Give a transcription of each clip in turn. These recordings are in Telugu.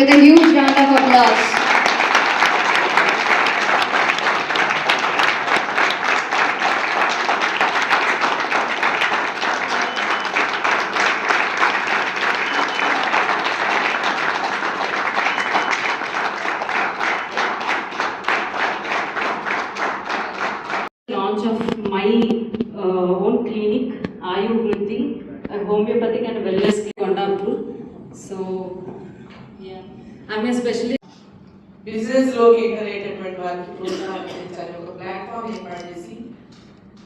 with a huge round of applause. launch of my uh, own clinic, Ayu homeopathic and wellness clinic, Kondapur. So, yeah, I'm a specialist. బిజినెస్లోకి ఎంటర్ అయ్యేటటువంటి వారికి ప్రోత్సాహం అందించాలి ఒక ప్లాట్ఫామ్ ఏర్పాటు చేసి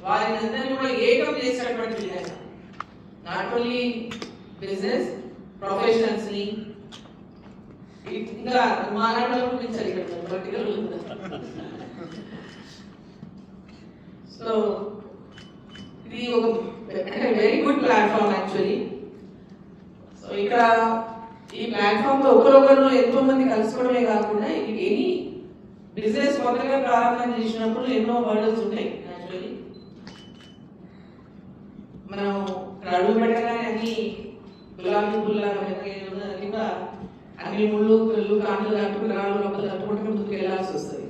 వారిని అందరినీ కూడా ఏకం చేసేటటువంటి విధంగా నాట్ ఓన్లీ బిజినెస్ ప్రొఫెషనల్స్ని ఇంకా మానవులను పెంచాలి ఇక్కడ పర్టికులర్ సో ఇది ఒక very good platform actually so ఇక్కడ ఈ ప్లాట్ఫామ్లో ఒకరొకరు ఎంతో మంది కలుసుకోవడమే కాకుండా ఎనీ బిజినెస్ కొత్తగా ప్రారంభం చేసినప్పుడు ఎన్నో హర్డల్స్ ఉంటాయి యాక్చువల్లీ మనం అడుగు పెట్టగానే అన్ని గులాబీ పుల్ల అన్ని కూడా అన్ని ముళ్ళు కళ్ళు కాళ్ళు కట్టుకుని రాళ్ళు లోపల తట్టుకుంటూ ముందుకు వెళ్ళాల్సి వస్తుంది.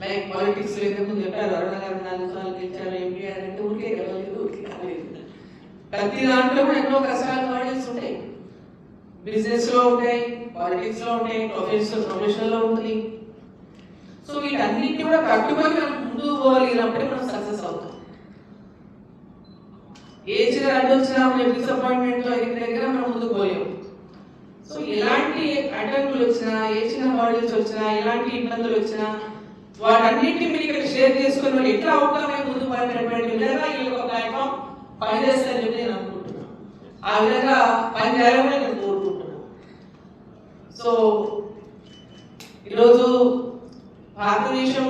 లైక్ పాలిటిక్స్ ఎందుకు చెప్పారు? అరుణ గారు నాలుగు సార్లు గెలిచారు ఎంపీ అంటే ఊరికే గెలవలేదు ఊరికే కాలేదు ప్రతి దాంట్లో కూడా ఎన్నో కష్టాలు బిజినెస్లో ఉంటాయి పాలిటిక్స్లో ఉంటాయి ప్రొఫెషనల్ ప్రొఫెషనల్లో ఉంటుంది సో వీటన్నిటిని కూడా కట్టుబడి మనం ముందుకు పోగలిగినప్పుడే మనం సక్సెస్ అవుతాం. ఏ చిన్న అడ్డు వచ్చినా మనం డిసప్పాయింట్మెంట్లో ఎగిన దగ్గర మనం ముందుకు పోలేము. సో ఎలాంటి అడ్డంకులు వచ్చినా ఏ చిన్న హార్డల్స్ వచ్చినా ఎలాంటి ఇబ్బందులు వచ్చినా వాటన్నిటిని మీరు ఇక్కడ షేర్ చేసుకొని వాళ్ళు ఎట్లా అవుతాం మేము ముందుకు పోయినటువంటి విధంగా ఈ యొక్క ప్లాట్ఫామ్ పనిచేస్తుందని చెప్పి నేను అనుకుంటున్నాను. ఆ విధంగా పనిచేయాలని సో ఈరోజు భారతదేశం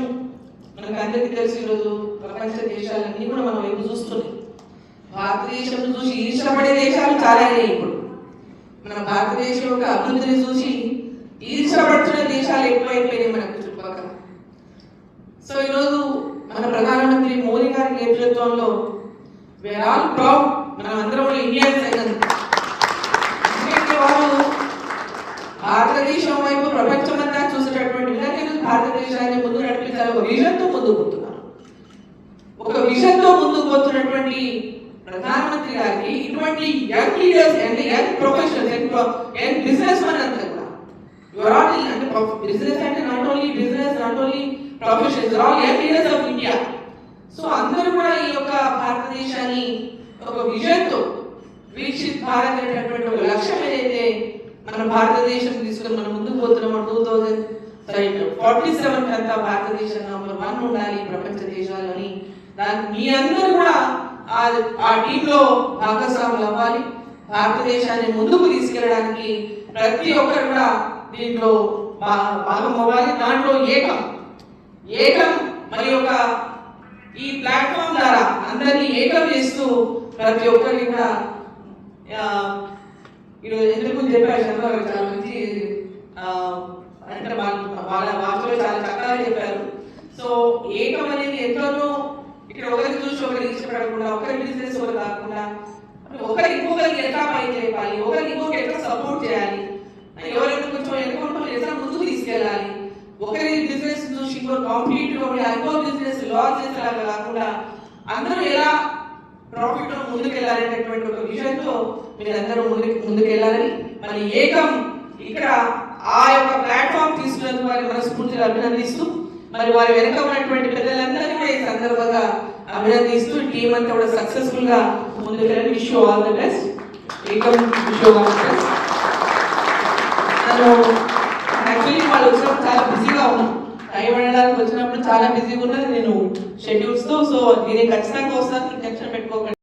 మనకు అందరికీ తెలుసు ఈరోజు ప్రపంచ దేశాలన్నీ కూడా మనం ఎప్పుడు చూస్తున్నాయి. భారతదేశం చూసి ఈర్షపడే దేశాలు చాలా ఇప్పుడు. మన భారతదేశం యొక్క అభివృద్ధిని చూసి ఈర్షపడుతున్న దేశాలు ఎక్కువైపోయినాయి మనకు చుట్టుపక్కల. సో ఈరోజు మన ప్రధానమంత్రి మోదీ గారి నేతృత్వంలో వేర్ ఆల్ ప్రౌడ్ మనం అందరం ఇండియన్స్ అయినందుకు. వాళ్ళు భారతదేశం వైపు ప్రపంచమంతా చూసేటటువంటి విధంగా ఈరోజు భారతదేశాన్ని ముందు నడిపించాలి. ఒక విజన్తో ముందుకు పోతున్నారు. ఒక విజన్తో ముందుకు పోతున్నటువంటి ప్రధానమంత్రి గారికి ఇటువంటి young leaders and young professionals and young business men అంతా కూడా యువర్ ఆల్ అంటే బిజినెస్ అంటే not only business not only professionals all young leaders of India so అందరూ కూడా ఈ యొక్క భారతదేశాన్ని ఒక విజన్తో వీక్షిత్ భారత్ అనేటటువంటి ఒక లక్ష్యం ఏదైతే మన భారతదేశం తీసుకొని మనం ముందుకు పోతున్నామో? టూ థౌజండ్ ఫార్టీ సెవెన్ అంతా భారతదేశం నంబర్ వన్ ఉండాలి ప్రపంచ దేశాలని దానికి మీ అందరూ కూడా ఆ ఆ టీంలో భాగస్వాములు అవ్వాలి. భారతదేశాన్ని ముందుకు తీసుకెళ్ళడానికి ప్రతి ఒక్కరు కూడా దీంట్లో భాగం అవ్వాలి. దాంట్లో ఏకం ఏకం మరి ఒక ఈ ప్లాట్ఫామ్ ద్వారా అందరినీ ఏకం చేస్తూ ప్రతి ఒక్కరిని కూడా ఈరోజు ఎందుకు చెప్పారు చంద్రబాబు చాలా మంచి అంటే వాళ్ళ భాషలో చాలా చక్కగా చెప్పారు. సో ఏకం అనేది ఎంతనో ఇక్కడ ఒకరికి చూసి ఒకరికి ఇష్టపడకుండా ఒకరి బిజినెస్ ఒకరు కాకుండా ఒకరి ఇంకొకరికి ఎట్లా పని చేయాలి ఒకరి ఇంకొకరికి ఎట్లా సపోర్ట్ చేయాలి ఎవరైనా కొంచెం ఎన్నుకుంటాం ఎట్లా ముందుకు తీసుకెళ్ళాలి. ఒకరి బిజినెస్ చూసి ఇంకో కాంపిటేటివ్ ఇంకో బిజినెస్ లాస్ చేసేలాగా కాకుండా అందరూ ఎలా ప్రాఫిట్లో ఒక విజన్తో మీరందరూ మీరు అందరూ ముందుకు ముందుకెళ్ళాలని మరి ఏకం ఇక్కడ ఆ యొక్క ప్లాట్ఫామ్ తీసుకున్నందుకు వారి మనస్ఫూర్తిగా అభినందిస్తూ మరి వారి వెనక ఉన్నటువంటి పెద్దలందరినీ కూడా ఈ సందర్భంగా అభినందిస్తూ టీం అంతా కూడా సక్సెస్ఫుల్గా ముందుకు వెళ్ళి విష్ ఆల్ ద బెస్ట్ ఏకం విష్ ఆల్ ద బెస్ట్ నన్ను యాక్చువల్లీ వాళ్ళు వచ్చినప్పుడు చాలా బిజీగా ఉన్నాం. టైం వెళ్ళడానికి వచ్చినప్పుడు చాలా బిజీగా ఉన్నది. నేను షెడ్యూల్స్తో సో నేను ఖచ్చితంగా వస్తాను. టెన్షన్ పెట్టుకోకండి.